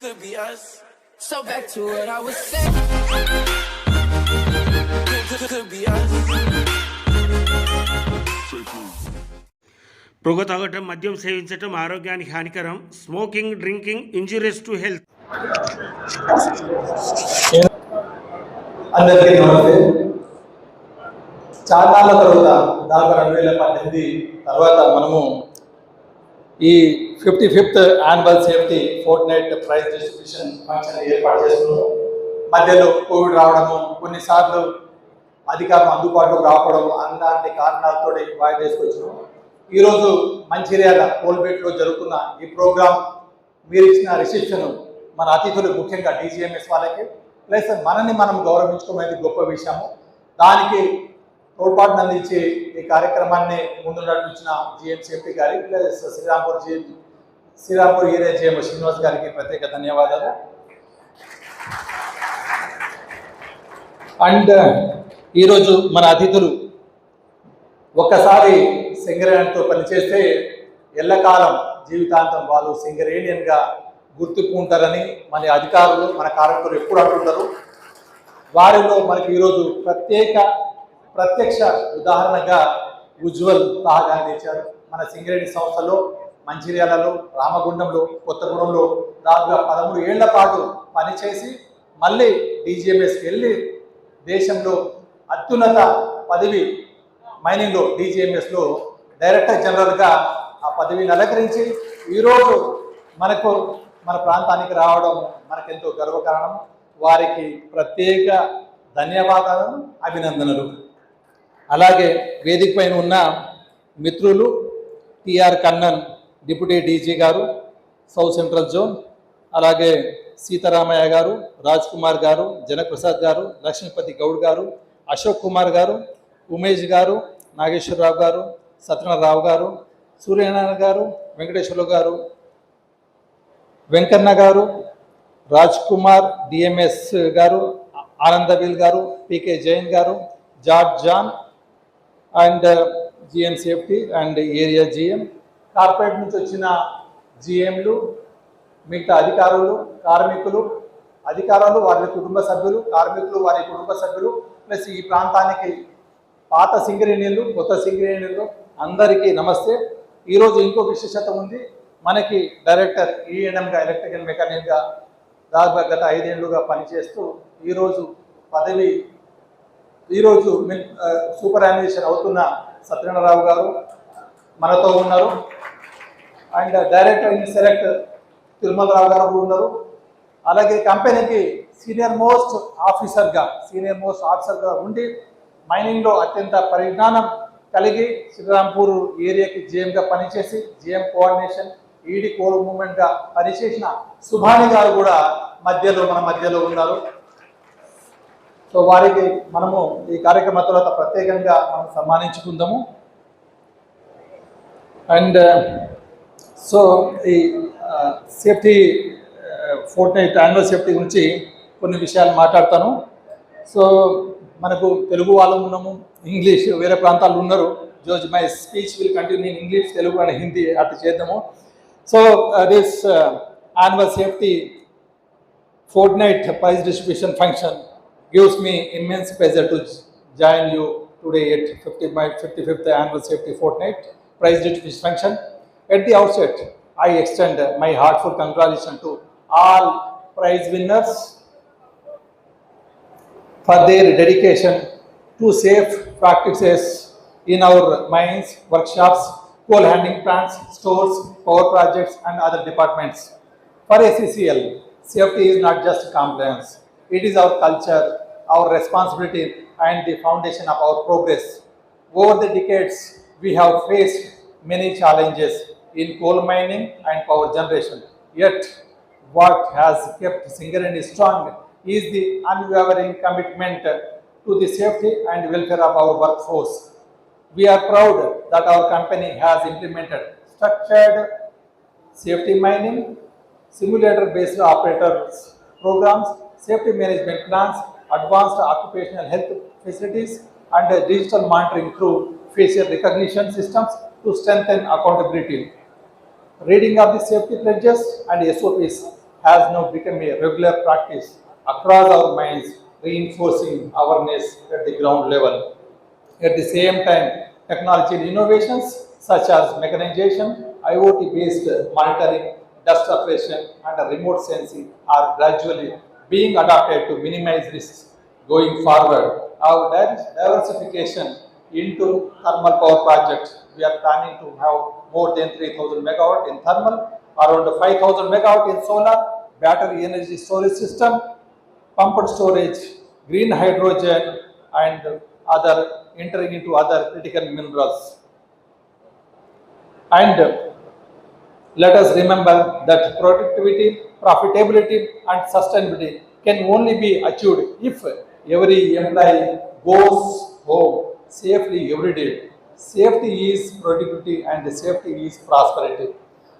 Could be us. So back to what I was saying. Could, could, could be us. పొగ తాగటం మద్యం సేవించటం ఆరోగ్యానికి హానికరం smoking drinking injurious to health అందరికీ నమస్తే చాలా తర్వాత దాదాపు రెండు వేల పద్దెనిమిది తర్వాత మనము ఈ fifty fifth annual safety fortnight prize distribution function ఏర్పాటు చేస్తున్నాము మధ్యలో కోవిడ్ రావడము కొన్నిసార్లు అధికారం అందుబాటులోకి రావడం అలాంటి కారణాలతో వాయిదా తీసుకొచ్చినాము ఈరోజు మంచిర్యాల కోల్బేట్లో జరుగుతున్న ఈ ప్రోగ్రాం మీరు ఇచ్చిన రిసెప్షన్ మన అతిథులు ముఖ్యంగా డీజీఎంఎస్ వాళ్ళకి ప్లస్ మనల్ని మనం గౌరవించుకోవడం గొప్ప విషయము. దానికి తోడ్పాటును అందించి ఈ కార్యక్రమాన్ని ముందు నడిపించిన జిఎం సేఫ్టీ గారి Srirampur GM Srirampur area GM Srinivas గారికి ప్రత్యేక ధన్యవాదాలు. అండ్ ఈరోజు మన అతిథులు ఒక్కసారి సింగరేణితో పనిచేస్తే ఎల్లకాలం జీవితాంతం వాళ్ళు సింగరేణియన్గా గుర్తుకుంటారని మన అధికారులు మన కార్మికులు ఎప్పుడు అంటుంటారు. వారిలో మనకి ఈరోజు ప్రత్యేక ప్రత్యక్ష ఉదాహరణగా ఉజ్వల్ తహగాన్ని ఇచ్చారు మన సింగరేణి సంస్థలో మంచిర్యాలలో రామగుండంలో కొత్తగూడెంలో దాదాపుగా పదమూడు ఏళ్ళ పాటు పనిచేసి మళ్ళీ డీజీఎంఎస్కి వెళ్ళి దేశంలో అత్యున్నత పదవి మైనింగ్లో డీజీఎంఎస్లో డైరెక్టర్ జనరల్గా ఆ పదవిని అలంకరించి ఈరోజు మనకు మన ప్రాంతానికి రావడం మనకెంతో గర్వకారణం. వారికి ప్రత్యేక ధన్యవాదాలను అభినందనలు. అలాగే వేదిక పైన ఉన్న మిత్రులు T R Kannan deputy DG గారు సౌత్ సెంట్రల్ జోన్ అలాగే సీతారామయ్య గారు రాజ్ కుమార్ గారు జనప్రసాద్ గారు లక్ష్మీపతి గౌడ్ గారు అశోక్ కుమార్ గారు ఉమేష్ గారు నాగేశ్వరరావు గారు సత్యనారావు గారు సూర్యనారాయణ గారు వెంకటేశ్వరరావు గారు వెంకన్న గారు రాజ్ కుమార్ డిఎంఎస్ గారు ఆనందవీల్ గారు పీకే జైన్ గారు George John and uh, GM safety and area GM. Corporate నుంచి వచ్చిన జిఎంలు మిగతా అధికారులు కార్మికులు అధికారులు వారి కుటుంబ సభ్యులు కార్మికులు వారి కుటుంబ సభ్యులు ప్లస్ ఈ ప్రాంతానికి పాత సింగరేణిలు కొత్త సింగరేణిలు అందరికీ నమస్తే. ఈరోజు ఇంకో విశేషత ఉంది. మనకి డైరెక్టర్ ఈఎన్ఎంగా ఎలక్ట్రికల్ మెకానిక్గా దాదాపు గత ఐదేళ్ళుగా పనిచేస్తూ ఈరోజు పదవి ఈరోజు సూపర్ యానిమేషన్ అవుతున్న సత్యనారాయణ గారు మనతో ఉన్నారు. And director in select Tirumalarao గారు కూడా ఉన్నారు. అలాగే కంపెనీకి సీనియర్ మోస్ట్ ఆఫీసర్గా సీనియర్ మోస్ట్ ఆఫీసర్గా ఉండి మైనింగ్లో అత్యంత పరిజ్ఞానం కలిగి శ్రీరాంపూర్ ఏరియాకి జిఎంగా పనిచేసి జిఎం కోఆర్డినేషన్ ఈడీ కోర్ మూమెంట్గా పనిచేసిన సుభాని గారు కూడా మధ్యలో మన మధ్యలో ఉన్నారు. సో వారికి మనము ఈ కార్యక్రమం తర్వాత ప్రత్యేకంగా మనం సన్మానించుకుందాము. అండ్ uh, సో ఈ safety fortnight annual safety గురించి కొన్ని విషయాలు మాట్లాడతాను. సో మనకు తెలుగు వాళ్ళు ఉన్నాము ఇంగ్లీష్ వేరే ప్రాంతాల్లో ఉన్నారు. Those my speech will continue in English Telugu and Hindi అటు చేద్దాము. So this annual safety fortnight prize distribution function gives me immense pleasure to join you today at 50, my 55th annual safety fortnight prize distribution function. At the outset, I extend my heartfelt congratulations to all prize winners for their dedication to safe practices in our mines, workshops, coal handling plants, stores, power projects, and other departments. For ACCL, safety is not just compliance, it is our culture, our responsibility, and the foundation of our progress. Over the decades, we have faced many challenges in coal mining and power generation. Yet, what has kept Singareni strong is the unwavering commitment to the safety and welfare of our workforce. We are proud that our company has implemented structured safety mining, simulator-based operators programs, safety management plans, advanced occupational health facilities, and digital monitoring through facial recognition systems to strengthen accountability. Reading of the safety pledges and SOPs has now become a regular practice across our minds, reinforcing awareness at the ground level. At the same time, technology innovations such as mechanization, IoT based monitoring, dust suppression, and remote sensing are gradually being adopted to minimize risks going forward. Our diver- diversification into thermal power projects, we are planning to have more than 3000 megawatt in thermal, around 5000 megawatt in solar, battery energy storage system, pumped storage, green hydrogen, and other entering into other critical minerals. And let us remember that productivity, profitability, and sustainability can only be achieved if every employee goes home safely every day. Safety is productivity and safety is prosperity.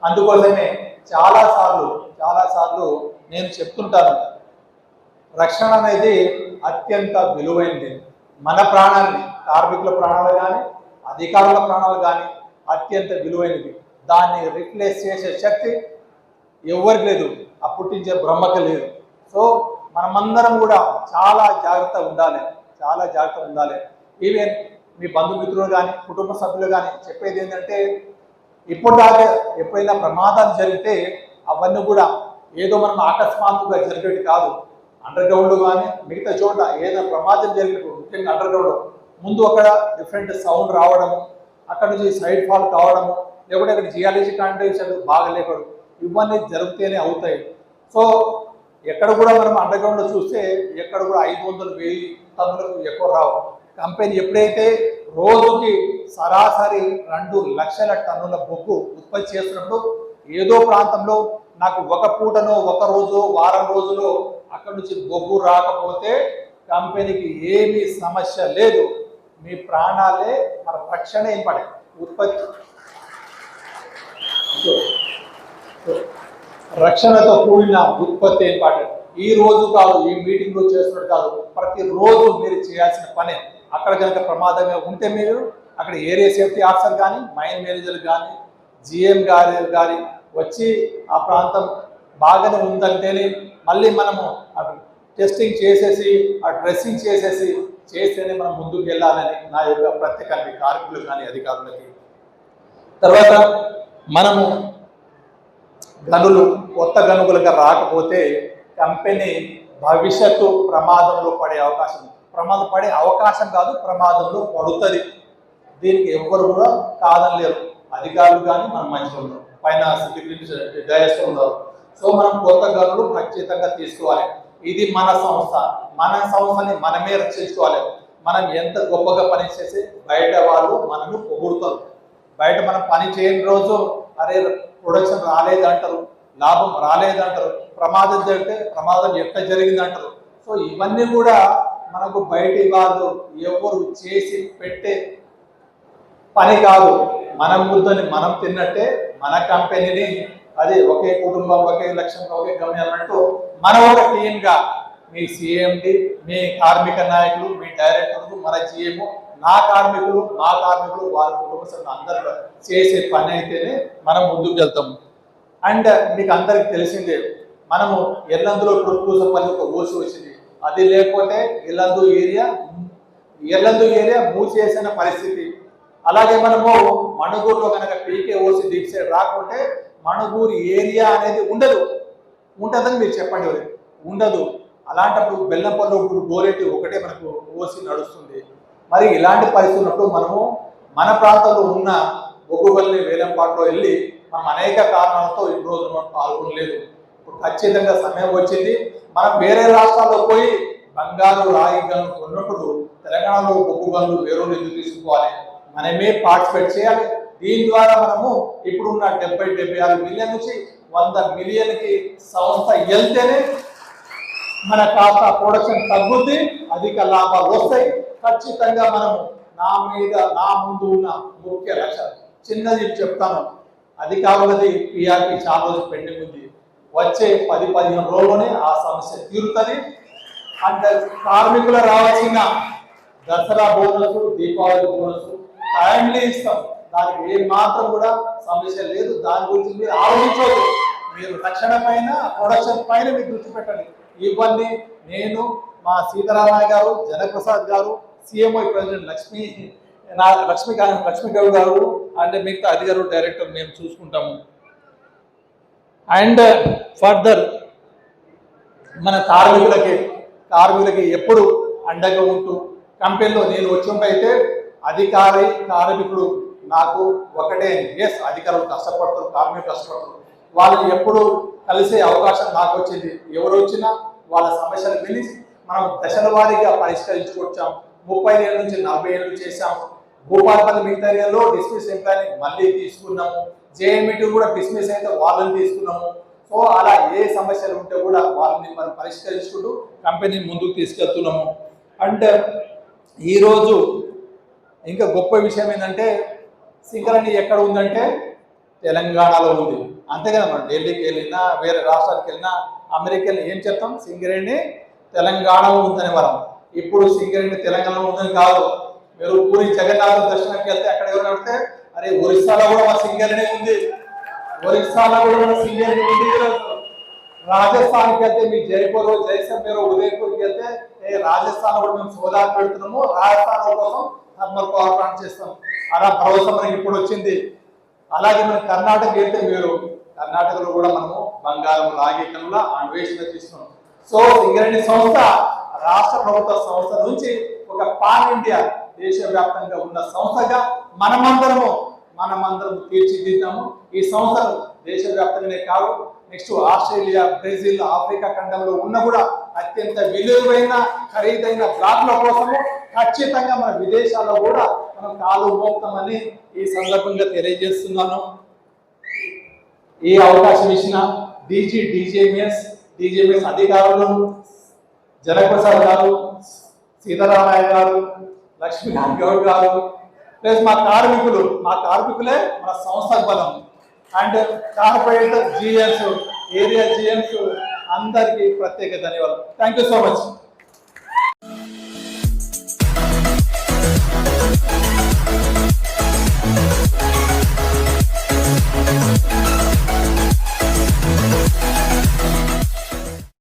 అందుకోసమే చాలాసార్లు చాలాసార్లు నేను చెప్తుంటాను రక్షణ అనేది అత్యంత విలువైనది మన ప్రాణాన్ని కార్మికుల ప్రాణాలు కానీ అధికారుల ప్రాణాలు కానీ అత్యంత విలువైనది దాన్ని రిప్లేస్ చేసే శక్తి ఎవరికి లేదు. ఆ పుట్టించే బ్రహ్మకి లేదు. సో మనమందరం కూడా చాలా జాగ్రత్తగా ఉండాలి. చాలా జాగ్రత్త ఉండాలి. ఈవెన్ మీ బంధుమిత్రులు కానీ కుటుంబ సభ్యులు కానీ చెప్పేది ఏంటంటే ఇప్పుడు దాకా ఎప్పుడైనా ప్రమాదాలు జరిగితే అవన్నీ కూడా ఏదో మనం అకస్మాత్తుగా జరిగేది కాదు. అండర్ గ్రౌండ్ కానీ మిగతా చోట ఏదైనా ప్రమాదం జరిగినప్పుడు ముఖ్యంగా అండర్ గ్రౌండ్ ముందు అక్కడ డిఫరెంట్ సౌండ్ రావడము అక్కడ నుంచి సైడ్ ఫాల్ కావడము లేకుంటే అక్కడ జియాలజీ కండిషన్ బాగలేకడు ఇవన్నీ జరిగితేనే అవుతాయి. సో ఎక్కడ కూడా మనం అండర్గ్రౌండ్ చూస్తే ఎక్కడ కూడా ఐదు వందలు వెయ్యి టన్నులకు ఎక్కువ రావు. కంపెనీ ఎప్పుడైతే రోజుకి సరాసరి రెండు లక్షల టన్నుల బొగ్గు ఉత్పత్తి చేస్తున్నప్పుడు ఏదో ప్రాంతంలో నాకు ఒక పూటనో ఒక రోజు వారం రోజులో అక్కడి నుంచి బొగ్గు రాకపోతే కంపెనీకి ఏమీ సమస్య లేదు. మీ ప్రాణాలే మన రక్షణ ఇంపడే ఉత్పత్తి సో, రక్షణతో కూడిన ఉత్పత్తి ఇంపార్టెంట్ ఈ రోజు కాదు ఈ మీటింగ్లో చేస్తున్నట్టు కాదు ప్రతి రోజు మీరు చేయాల్సిన పని. అక్కడ కనుక ప్రమాదంగా ఉంటే మీరు అక్కడ ఏరియా సేఫ్టీ ఆఫీసర్ కానీ మైన్ మేనేజర్ కానీ జిఎం గారి కానీ వచ్చి ఆ ప్రాంతం బాగానే ఉందంటేనే మళ్ళీ మనము టెస్టింగ్ చేసేసి ఆ డ్రెస్సింగ్ చేసేసి చేస్తేనే మనం ముందుకు వెళ్ళాలని నా యొక్క ప్రత్యేక కార్మికులు కానీ అధికారులకి. తర్వాత మనము గనులు కొత్త గనుగులుగా రాకపోతే కంపెనీ భవిష్యత్తు ప్రమాదంలో పడే అవకాశం ప్రమాదం పడే అవకాశం కాదు ప్రమాదంలో పడుతుంది. దీనికి ఎవ్వరు కూడా కాదనలేరు అధికారులు కానీ మన మనుషులు పైన డైరెక్టర్ ఉన్నారు. సో మనం కొత్త గనులు ఖచ్చితంగా తీసుకోవాలి. ఇది మన సంస్థ. మన సంస్థని మనమే రక్షించుకోవాలి. మనం ఎంత గొప్పగా పనిచేసి బయట వాళ్ళు మనల్ని పొగుడుతారు. బయట మనం పని చేయని రోజు అరే ప్రొడక్షన్ రాలేదంటారు లాభం రాలేదంటారు ప్రమాదం జరిగితే ప్రమాదం ఎట్లా జరిగిందంటారు. సో ఇవన్నీ కూడా మనకు బయటి వాళ్ళు ఎవరు చేసి పెట్టే పని కాదు. మన ముద్దని మనం తిన్నట్టే మన కంపెనీని అది ఒకే కుటుంబం ఒకే లక్ష్యంగా ఒకే గమ్యం అన్నట్టు మనం ఒక టీమ్గా మీ సిఎండి మీ కార్మిక నాయకులు మీ డైరెక్టర్లు మన జిఎం నా కార్మికులు మా కార్మికులు వారి కుటుంబ సభ్యులు అందరూ చేసే పని అయితేనే మనం ముందుకు వెళ్తాము. అండ్ మీకు అందరికి తెలిసిందే మనము ఎల్లందులో ఇప్పుడు పూసపల్లి ఒక ఊసి వచ్చింది. అది లేకపోతే ఎల్లందు ఏరియా ఎల్లందు ఏరియా మూసేసిన పరిస్థితి. అలాగే మనము మణుగూరులో కనుక పీకే ఓసి దీక్ష రాకుంటే మణుగూరు ఏరియా అనేది ఉండదు. ఉంటుందని మీరు చెప్పండి ఉండదు. అలాంటప్పుడు బెల్లంపల్లి ఇప్పుడు గోరెట్టి ఒకటే మనకు ఓసి నడుస్తుంది. మరి ఇలాంటి పరిస్థితి ఉన్నప్పుడు మనము మన ప్రాంతంలో ఉన్న ఒగ్గుగల్ని వేలంపాట్లో వెళ్ళి మనం అనేక కారణాలతో ఈ రోజు మనం పాల్గొనలేదు. ఇప్పుడు ఖచ్చితంగా సమయం వచ్చింది. మనం వేరే రాష్ట్రాల్లో పోయి బంగారు రాగి గనులు కొన్నప్పుడు తెలంగాణలో బొగ్గు గల్లు వేరే ఎందుకు తీసుకోవాలి? మనమే పార్టిసిపేట్ చేయాలి. దీని ద్వారా మనము ఇప్పుడున్న డెబ్బై డెబ్బై ఆరు మిలియన్ నుంచి వంద మిలియన్కి సంస్థ వెళ్తేనే మన కాస్త ప్రొడక్షన్ తగ్గుద్ది అధిక లాభాలు వస్తాయి. ఖచ్చితంగా మనము నా మీద నా ముందు ఉన్న ముఖ్య లక్ష్యం. చిన్నది చెప్తాను. అధికారులది పిఆర్పి చాలా రోజులు పెండింగ్ ఉంది. వచ్చే పది పదిహేను రోజుల్లోనే ఆ సమస్య తీరుతుంది. అంటే కార్మికులు రావాల్సిన Dasara bonus Deepavali bonus timely ఇస్తాం. దానికి ఏ మాత్రం కూడా సమస్య లేదు. దాని గురించి మీరు ఆలోచించవద్దు. మీరు రక్షణ పైన ప్రొడక్షన్ పైన మీరు దృష్టి పెట్టండి. ఇవన్నీ నేను మా సీతారామయ్య గారు జనప్రసాద్ గారు సిఎంఐ ప్రెసిడెంట్ లక్ష్మి నా లక్ష్మీకాంత్ లక్ష్మీ గౌడ్ గారు అండ్ మిగతా అధికారులు డైరెక్టర్ మేము చూసుకుంటాము. అండ్ ఫర్దర్ మన కార్మికులకి కార్మికులకి ఎప్పుడు అండగా ఉంటూ కంపెనీలో నేను వచ్చినట్టయితే అధికారి కార్మికుడు నాకు ఒకటే. ఎస్ అధికారులు కష్టపడతారు కార్మికులు కష్టపడతారు. వాళ్ళని ఎప్పుడు కలిసే అవకాశం నాకు వచ్చింది. ఎవరు వచ్చినా వాళ్ళ సమస్యలు విని మనం దశల వారీగా పరిష్కరించుకొచ్చాము ముప్పై ఏళ్ళ నుంచి నలభై ఏళ్ళు చేశాము. భూపాల్పల్లి మిగతా ఏరియాలో డిస్మిస్ ఎంప్లాయని మళ్ళీ తీసుకున్నాము. జేఎంఈటీ కూడా డిస్మిస్ అయితే వాళ్ళని తీసుకున్నాము. సో అలా ఏ సమస్యలు ఉంటే కూడా వాళ్ళని మనం పరిష్కరించుకుంటూ కంపెనీ ముందుకు తీసుకెళ్తున్నాము. అండ్ ఈరోజు ఇంకా గొప్ప విషయం ఏంటంటే సింగరణి ఎక్కడ ఉందంటే తెలంగాణలో ఉంది. అంతే కదా మనం ఢిల్లీకి వెళ్ళినా వేరే రాష్ట్రాలకు వెళ్ళినా అమెరికా ఏం చెప్తాం? సింగరేణి తెలంగాణలో ఉందని మనం ఇప్పుడు సింగరేణి తెలంగాణలో ఉందని కాదు. మీరు పూరి జగన్నాథ దర్శనంకి వెళ్తే అక్కడ ఎవరు అడితే అరే ఒరిస్సాలో కూడా మా సింగరేణి ఉంది. ఒరిస్సాలో కూడా మన సింగరేణి ఉంది రాజస్థాన్కి వెళ్తే మీ జైపూర్ జైసల్మేర్ ఉదయపూర్కి వెళ్తే ఏ రాజస్థాన్ కూడా మేము సోలార్ పెడుతున్నాము. రాజస్థాన్ కోసం థర్మల్ పవర్ ప్లాంట్ చేస్తాం. అలా భరోసా మనకి ఇప్పుడు వచ్చింది. అలాగే మనం కర్ణాటక వెళ్తే మీరు. కర్ణాటకలో కూడా మనము బంగారం లాగేకంలో అన్వేషణ చేస్తున్నాం. సో సింగరేణి సంస్థ రాష్ట్ర ప్రభుత్వ సంస్థ నుంచి ఒక పాన్ ఇండియా దేశవ్యాప్తంగా ఉన్న సంస్థగా మనమందరము మనమందరం తీర్చిదిద్దాము. ఈ సంస్థలు దేశవ్యాప్తంగానే కాదు నెక్స్ట్ ఆస్ట్రేలియా బ్రెజిల్ ఆఫ్రికా ఖండంలో ఉన్న కూడా అత్యంత విలువైన ఖరీదైన బ్లాక్ల కోసము ఖచ్చితంగా మన విదేశాల్లో కూడా మనం కాలు మోపుతామని ఈ సందర్భంగా తెలియజేస్తున్నాను. ఏ అవకాశం ఇచ్చిన డీజీ డీజేఎంఎస్ డీజేఎంఎస్ అధికారులను జనప్రసాద్ గారు సీతారామయ్య గారు లక్ష్మీకాంత్ గౌడ్ గారు ప్లస్ మా కార్మికులు మా కార్మికులే మన సంస్థకు బలం. అండ్ కార్పొరేట్ జిఎస్ ఏరియా జిఎంస్ అందరికీ ప్రత్యేక ధన్యవాదాలు. Thank you so much